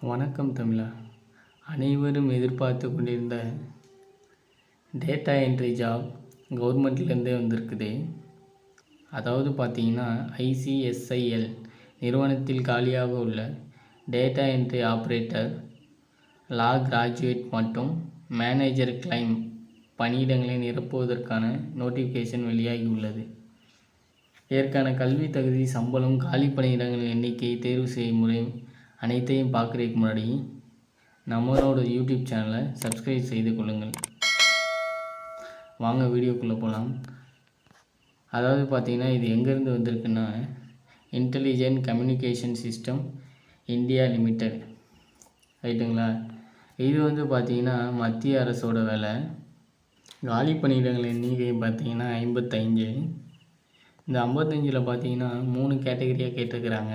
வணக்கம் தமிழா. அனைவரும் எதிர்பார்த்து கொண்டிருந்த டேட்டா என்ட்ரி ஜாப் கவர்மெண்ட்லேருந்தே வந்திருக்குது. அதாவது பார்த்தீங்கன்னா ஐசிஎஸ்ஐஎல் நிறுவனத்தில் காலியாக உள்ள data entry operator law graduate மற்றும் மேனேஜர் கிளைம் பணியிடங்களை நிரப்புவதற்கான நோட்டிஃபிகேஷன் வெளியாகியுள்ளது. இதற்கான கல்வி தகுதி சம்பளம் காலி பணியிடங்களின் எண்ணிக்கை தேர்வு செய்யும் முறை அனைத்தையும் பார்க்குறதுக்கு முன்னாடி நம்மளோட யூடியூப் சேனலை சப்ஸ்கிரைப் செய்து கொள்ளுங்கள். வாங்க வீடியோக்குள்ளே போகலாம். அதாவது பார்த்தீங்கன்னா இது எங்கேருந்து வந்திருக்குன்னா intelligent communication system India limited ரைட்டுங்களா? இது வந்து பார்த்திங்கன்னா மத்திய அரசோட வேலை. காலி பணியிடங்கள் எண்ணிக்கை பார்த்தீங்கன்னா ஐம்பத்தஞ்சு இந்த ஐம்பத்தஞ்சில் பார்த்தீங்கன்னா மூணு கேட்டகரியாக கேட்டிருக்கிறாங்க.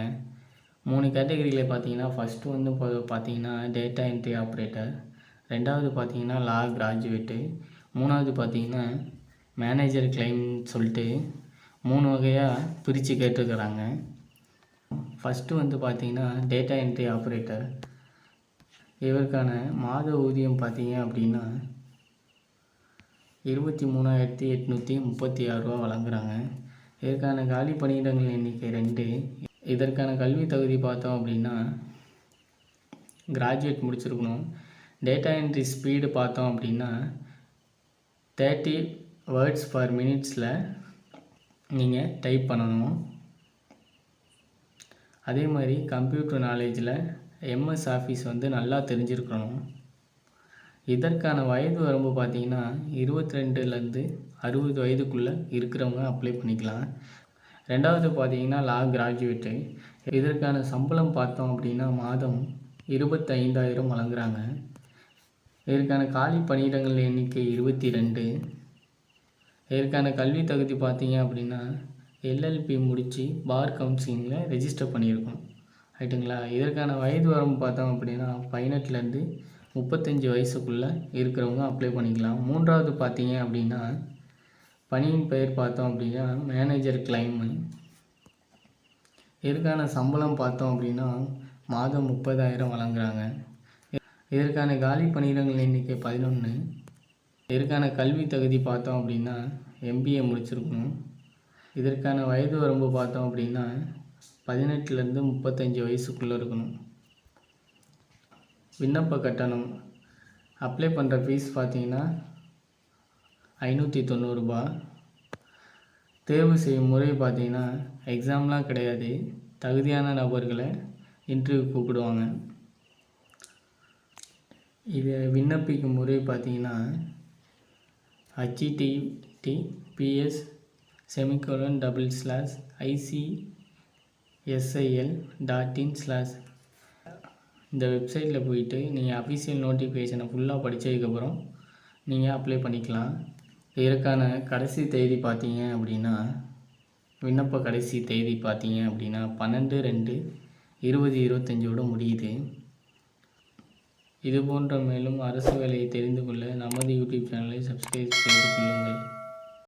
மூணு கேட்டகரியில் பார்த்தீங்கன்னா ஃபஸ்ட்டு வந்து இப்போ பார்த்தீங்கன்னா டேட்டா என்ட்ரி ஆப்ரேட்டர் ரெண்டாவது பார்த்தீங்கன்னா லா கிராஜுவேட்டு மூணாவது பார்த்தீங்கன்னா மேனேஜர் கிளைம்னு சொல்லிட்டு மூணு வகையாக பிரித்து கேட்டிருக்கிறாங்க. ஃபஸ்ட்டு வந்து பார்த்தீங்கன்னா டேட்டா என்ட்ரி ஆப்ரேட்டர் இவருக்கான மாத ஊதியம் பார்த்தீங்க அப்படின்னா இருபத்தி மூணாயிரத்தி எட்நூற்றி முப்பத்தி ஆறுரூவா வழங்குறாங்க. இதற்கான காலி பணியிடங்கள் எண்ணிக்கை ரெண்டு. இதற்கான கல்வி தகுதி பார்த்தோம் அப்படின்னா கிராஜுவேட் முடிச்சிருக்கணும். டேட்டா என்ட்ரி ஸ்பீடு பார்த்தோம் அப்படின்னா தேர்ட்டி வேர்ட்ஸ் பர் மினிட்ஸில் நீங்கள் டைப் பண்ணணும். அதே மாதிரி கம்ப்யூட்டர் நாலேஜில் எம்எஸ் ஆஃபீஸ் வந்து நல்லா தெரிஞ்சிருக்கணும். இதற்கான வயது வரம்பு பார்த்தீங்கன்னா இருபத்தி ரெண்டுலேருந்து அறுபது வயதுக்குள்ளே இருக்கிறவங்க அப்ளை பண்ணிக்கலாம். ரெண்டாவது பார்த்தீங்கன்னா லா கிராஜுவேட்டு இதற்கான சம்பளம் பார்த்தோம் அப்படின்னா மாதம் இருபத்தைந்தாயிரம் வழங்குறாங்க. இதற்கான காலி பணியிடங்கள் எண்ணிக்கை இருபத்தி ரெண்டு இதற்கான கல்வி தகுதி பார்த்தீங்க அப்படின்னா எல்எல்பி முடித்து பார் கவுன்சிலிங்கில் ரெஜிஸ்டர் பண்ணியிருக்கோம். ரைட்டுங்களா இதற்கான வயது வரம்பு பார்த்தோம் அப்படின்னா பதினெட்டுலேருந்து முப்பத்தஞ்சு வயசுக்குள்ளே இருக்கிறவங்க அப்ளை பண்ணிக்கலாம். மூன்றாவது பார்த்தீங்க அப்படின்னா பணியின் பெயர் பார்த்தோம் அப்படின்னா மேனேஜர் கிளைமு இதற்கான சம்பளம் பார்த்தோம் அப்படின்னா மாதம் முப்பதாயிரம் வழங்குறாங்க. இதற்கான காலி பணியிடங்கள் எண்ணிக்கை பதினொன்று இதற்கான கல்வி தகுதி பார்த்தோம் அப்படின்னா எம்பிஏ முடிச்சிருக்கணும். இதற்கான வயது வரம்பு பார்த்தோம் அப்படின்னா பதினெட்டுலேருந்து முப்பத்தஞ்சு வயசுக்குள்ளே இருக்கணும். விண்ணப்ப கட்டணம். அப்ளை பண்ணுற ஃபீஸ் பார்த்தீங்கன்னா ஐநூற்றி தொண்ணூறுரூபா தேர்வு செய்யும் முறை பார்த்தீங்கன்னா எக்ஸாம்லாம் கிடையாது. தகுதியான நபர்களை இன்டர்வியூ கூப்பிடுவாங்க. இதை விண்ணப்பிக்கும் முறை பார்த்தீங்கன்னா HTTPS semicolon double slash ICSIL dot in slash இந்த வெப்சைட்டில் போயிட்டு நீங்கள் அஃபிஷியல் நோட்டிஃபிகேஷனை ஃபுல்லாக படித்ததுக்கப்புறம் நீங்கள் அப்ளை பண்ணிக்கலாம். இதற்கான கடைசி தேதி பார்த்தீங்க அப்படின்னா விண்ணப்ப கடைசி தேதி பார்த்தீங்க அப்படின்னா பன்னெண்டு ரெண்டு இருபது இருபத்தஞ்சோட முடியுது. இது போன்ற மேலும் அரசு வேலையை தெரிந்து கொள்ள நமது யூடியூப் சேனலை சப்ஸ்கிரைப் செய்து கொள்ளுங்கள்.